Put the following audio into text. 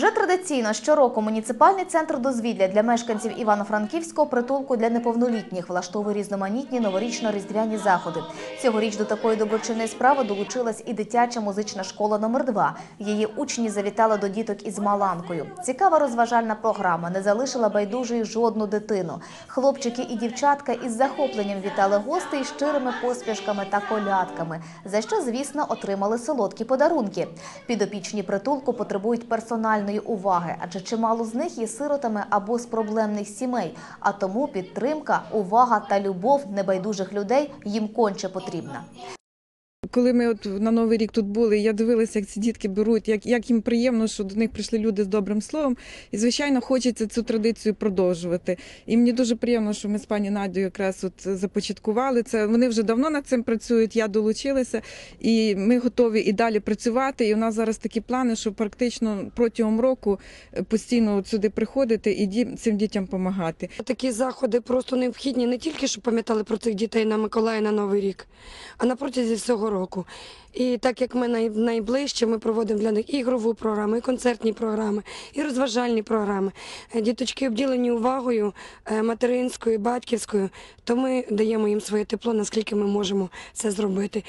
Вже традиційно щороку муніципальний центр дозвілля для мешканців Івано-Франківського притулку для неповнолітніх влаштовує різноманітні новорічно-різдвяні заходи. Цьогоріч до такої доброчинної справи долучилась і дитяча музична школа номер 2 Її учні завітали до діток із Маланкою. Цікава розважальна програма не залишила байдужою жодну дитину. Хлопчики і дівчатка із захопленням вітали гостей щирими посмішками та колядками, за що, звісно, отримали солодкі подарунки. Підопічні притулку потребують персональної уваги, адже чимало з них є сиротами або з проблемних сімей. А тому підтримка, увага та любов небайдужих людей їм конче потрібна. Коли ми от на Новий рік тут були, я дивилася, як ці дітки беруть, як, як їм приємно, що до них прийшли люди з добрим словом. І, звичайно, хочеться цю традицію продовжувати. І мені дуже приємно, що ми з пані Надією якраз от започаткували це. Вони вже давно над цим працюють, я долучилася, і ми готові і далі працювати. І у нас зараз такі плани, що практично протягом року е, постійно от сюди приходити і цим дітям допомагати. Такі заходи просто необхідні не тільки, щоб пам'ятали про цих дітей на Миколая на Новий рік, а на протязі всього року. І так як ми най- найближче, ми проводимо для них ігрову програму, і концертні програми, і розважальні програми. Е, Діточки обділені увагою е, материнською, батьківською, то ми даємо їм своє тепло, наскільки ми можемо це зробити.